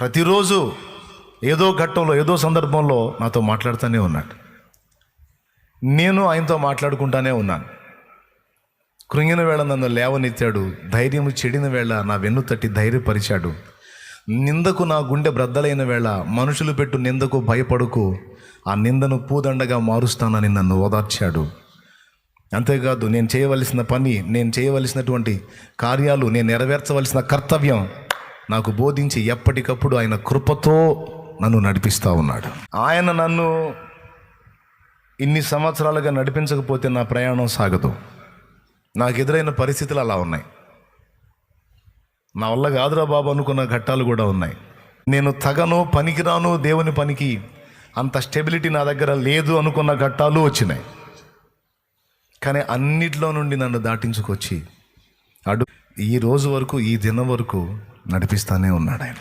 ప్రతిరోజు ఏదో ఘట్టంలో ఏదో సందర్భంలో నాతో మాట్లాడుతూనే ఉన్నాడు. నేను ఆయనతో మాట్లాడుకుంటానే ఉన్నాను. కృంగిన వేళ నన్ను లేవనెత్తాడు. ధైర్యము చెడిన వేళ నా వెన్ను తట్టి ధైర్యపరిచాడు. నిందకు నా గుండె బ్రద్దలైన వేళ మనుషులు పెట్టు నిందకు భయపడుకు ఆ నిందను పూదండగా మారుస్తానని నన్ను ఓదార్చాడు. అంతేకాదు నేను చేయవలసిన పని నేను చేయవలసినటువంటి కార్యాలు నేను నెరవేర్చవలసిన కర్తవ్యం నాకు బోధించి ఎప్పటికప్పుడు ఆయన కృపతో నన్ను నడిపిస్తూ ఉన్నాడు. ఆయన నన్ను ఇన్ని సంవత్సరాలుగా నడిపించకపోతే నా ప్రయాణం సాగదు. నాకు ఎదురైన పరిస్థితులు అలా ఉన్నాయి. నా వల్ల కాదురా బాబు అనుకున్న ఘట్టాలు కూడా ఉన్నాయి. నేను తగను పనికిరాను దేవుని పనికి అంత స్టెబిలిటీ నా దగ్గర లేదు అనుకున్న ఘట్టాలు వచ్చినాయి. కానీ అన్నిట్లో నుండి నన్ను దాటించుకొచ్చి అడు ఈ రోజు వరకు ఈ దినం వరకు నడిపిస్తానే ఉన్నాడు ఆయన.